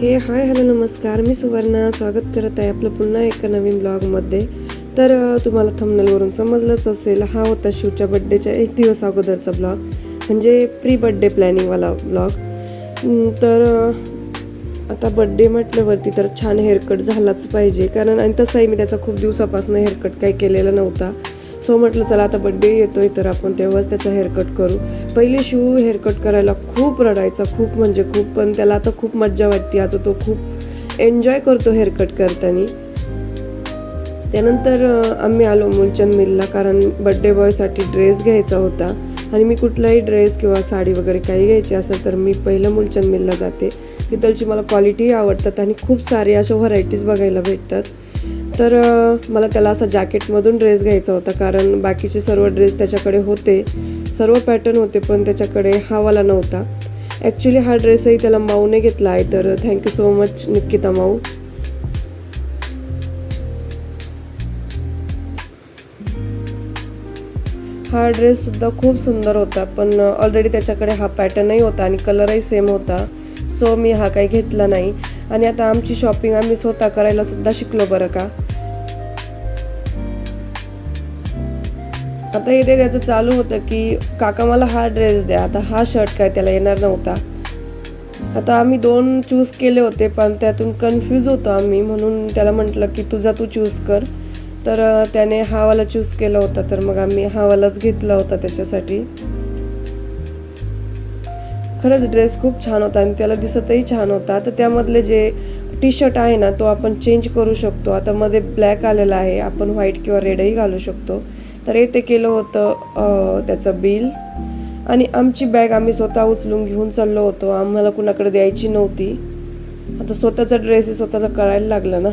हे hi hello नमस्कार. मी सुवर्णा. स्वागत करत आहे आपलं पुन्हा एका नवीन ब्लॉगमध्ये. तर तुम्हाला थंबनेलवरून समजलंच असेल हा होता शिवच्या बड्डेच्या एक दिवस अगोदरचा ब्लॉग म्हणजे प्री बड्डे प्लॅनिंगवाला ब्लॉग तर आता बड्डे म्हटल्यावरती तर छान हेअरकट झालाच पाहिजे. कारण आणि तसंही मी त्याचा खूप दिवसापासून हेअरकट काही केलेला नव्हता. सो म्हटलं चला आता बड्डे येतोय तर आपण तेव्हाच त्याचा हेअरकट करू. पहिले शिव हेअरकट करायला खूप रडायचा खूप म्हणजे खूप पण त्याला आता खूप मज्जा वाटते. आता तो खूप एन्जॉय करतो हेअरकट करताना. त्यानंतर आम्ही आलो मुलचंद मिलला कारण बड्डे बॉयसाठी ड्रेस घ्यायचा होता. आणि मी कुठलाही ड्रेस किंवा साडी वगैरे काही घ्यायची असेल तर मी पहिलं मुलचंद मिलला जाते. तिथलची मला क्वालिटीही आवडतात आणि खूप सारे अशा व्हरायटीज बघायला भेटतात. तर मला त्याला असा जॅकेटमधून ड्रेस घ्यायचा होता कारण बाकीचे सर्व ड्रेस त्याच्याकडे होते. सर्व पॅटर्न होते पण त्याच्याकडे हा वाला नव्हता. ॲक्च्युली हा ड्रेसही त्याला माऊने घेतला आहे तर thank you so much Nikita Mau. हा ड्रेससुद्धा खूप सुंदर होता पण ऑलरेडी त्याच्याकडे हा पॅटर्नही होता आणि कलरही सेम होता. सो मी हा काही घेतला नाही. आणि आता आमची शॉपिंग आम्ही स्वतः करायला सुद्धा शिकलो बरं का. आता इथे त्याचं चालू होतं की काका मला हा ड्रेस द्या आता हा शर्ट काय त्याला येणार नव्हता. आता आम्ही दोन चूज केले होते पण त्यातून कन्फ्यूज होतो आम्ही. म्हणून त्याला म्हटलं की तुझा तू चूज कर. तर त्याने हावाला चूज केला होता तर मग आम्ही हावालाच घेतला होता त्याच्यासाठी. खरंच ड्रेस खूप छान होता आणि त्याला दिसतही छान होता. तर त्यामधले जे टी शर्ट आहे ना तो आपण चेंज करू शकतो. आता मध्ये ब्लॅक आलेला आहे आपण व्हाईट किंवा रेडही घालू शकतो. तर हे ते केलं होतं त्याचं बिल आणि आमची बॅग आम्ही स्वतः उचलून घेऊन चाललो होतो. आम्हाला कुणाकडे द्यायची नव्हती. आता स्वतःचा ड्रेस स्वतःचा कळायला लागलं ना.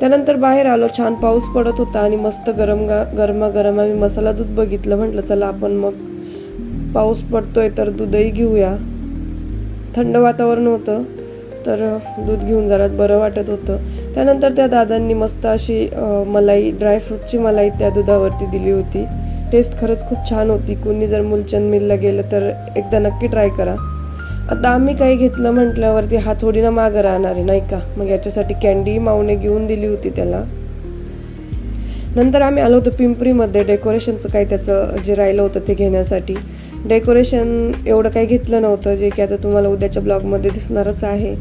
त्यानंतर बाहेर आलो छान पाऊस पडत होता आणि मस्त गरम गा गरमागरम आम्ही मसाला दूध बघितलं. म्हटलं चला आपण मग पाऊस पडतोय तर दूधही घेऊया. थंड वातावरण होतं तर दूध घेऊन जरा बरं वाटत होतं. त्यानंतर त्या दादांनी मस्त अशी मलाई ड्रायफ्रूटची मलाई त्या दुधावरती दिली होती. टेस्ट खरंच खूप छान होती. कुणी जर मुलचंद मिलला गेलं तर एकदा नक्की ट्राय करा. आता आम्ही काही घेतलं म्हटल्यावरती हा थोडी ना मागं राहणार आहे नाही का? मग याच्यासाठी कॅन्डी माऊने घेऊन दिली होती त्याला. नंतर आम्ही आलो होतो पिंपरीमध्ये. डेकोरेशनचं काही त्याचं जे राहिलं होतं ते घेण्यासाठी. डेकोरेशन एवढं काही घेतलं नव्हतं जे की आता तुम्हाला उद्याच्या ब्लॉगमध्ये दिसणारच आहे.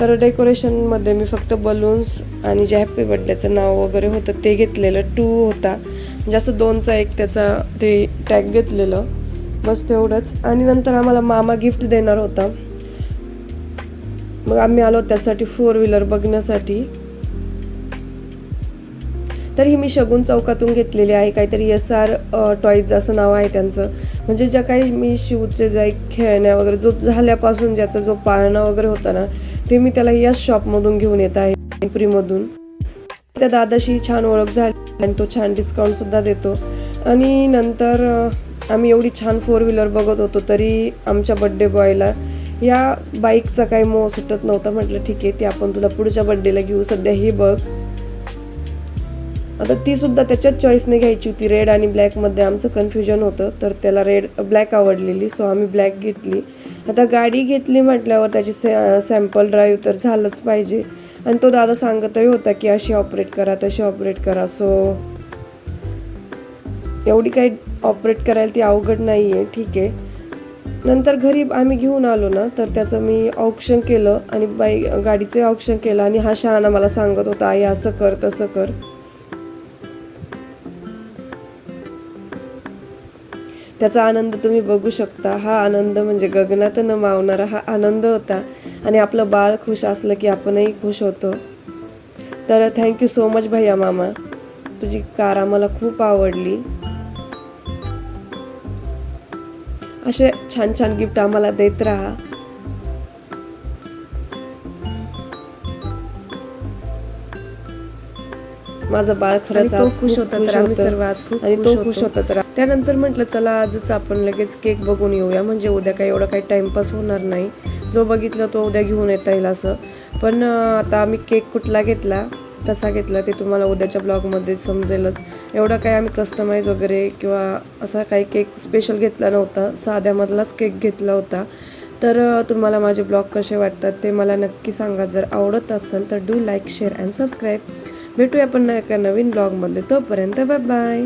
तर डेकोरेशनमध्ये मी फक्त बलून्स आणि जे हॅपी बर्थडेचं नाव वगैरे होतं ते घेतलेलं. टू होता. जास्त दोनचा एक त्याचा ते टॅग घेतलेलं. बस तेवढंच. आणि नंतर आम्हाला मामा गिफ्ट देणार होता. मग आम्ही आलो त्यासाठी फोर व्हीलर बघण्यासाठी. तर ही मी शगुन चौकातून घेतलेली आहे. काहीतरी एस आर टॉईज असं नाव आहे त्यांचं. म्हणजे ज्या काही मी शिवचे जे खेळण्या वगैरे जो झाल्यापासून ज्याचा जो पाळणा वगैरे होता ना ते मी त्याला याच शॉपमधून घेऊन येत आहे प्रीमधून त्या दादाशी छान ओळख झाली आणि तो छान डिस्काउंटसुद्धा देतो. आणि नंतर आम्ही एवढी छान फोर व्हीलर बघत होतो तरी आमच्या बड्डे बॉयला या बाईकचा काही मोह सुटत नव्हता. म्हटलं ठीक आहे ते आपण तुला पुढच्या बड्डेला घेऊ. सध्या हे बघ. आता ती सुद्धा त्याच्याच चॉईसने घ्यायची होती. रेड आणि ब्लॅकमध्ये आमचं कन्फ्युजन होतं तर त्याला रेड ब्लॅक आवडलेली सो आम्ही ब्लॅक घेतली. आता गाडी घेतली म्हटल्यावर त्याची सॅ सॅम्पल ड्राईव्ह तर झालंच पाहिजे. आणि तो दादा सांगतही होता की अशी ऑपरेट करा तशी ऑपरेट करा. सो एवढी काही ऑपरेट करायला ती अवघड नाही आहे ठीक. आहे नंतर घरी आम्ही घेऊन आलो ना तर त्याचं मी ऑप्शन केलं आणि बाई गाडीचं ऑप्शन केलं आणि हा शहाणा मला सांगत होता आई असं कर तसं कर. त्याचा आनंद तुम्ही बघू शकता. हा आनंद म्हणजे गगनात न मावणारा हा आनंद होता. आणि आपलं बाळ खुश असलं की आपणही खुश होतो. तर थँक्यू सो मच भैया मामा. तुझी कार आम्हाला खूप आवडली. असे छान छान गिफ्ट आम्हाला देत राहा. माझं बाळ खरंच आज खुश होता, तर आम्ही. सर्व आज खूप आणि तो. खुश होता तर त्यानंतर म्हटलं चला आजच आपण लगेच केक बघून येऊया. म्हणजे उद्या काही एवढं काही टाइमपास होणार नाही. जो बघितला तो उद्या घेऊन येता येईल असं. पण आता आम्ही केक कुठला घेतला कसा घेतला ते तुम्हाला उद्याच्या ब्लॉगमध्ये समजेलच. एवढं काही आम्ही कस्टमाइज वगैरे किंवा असा काही केक स्पेशल घेतला नव्हता. साध्यामधलाच केक घेतला होता. तर तुम्हाला माझे ब्लॉग कसे वाटतात ते मला नक्की सांगा. जर आवडत असेल तर do like share and subscribe भेटूया पण एका नवीन ब्लॉगमध्ये तोपर्यंत बाय बाय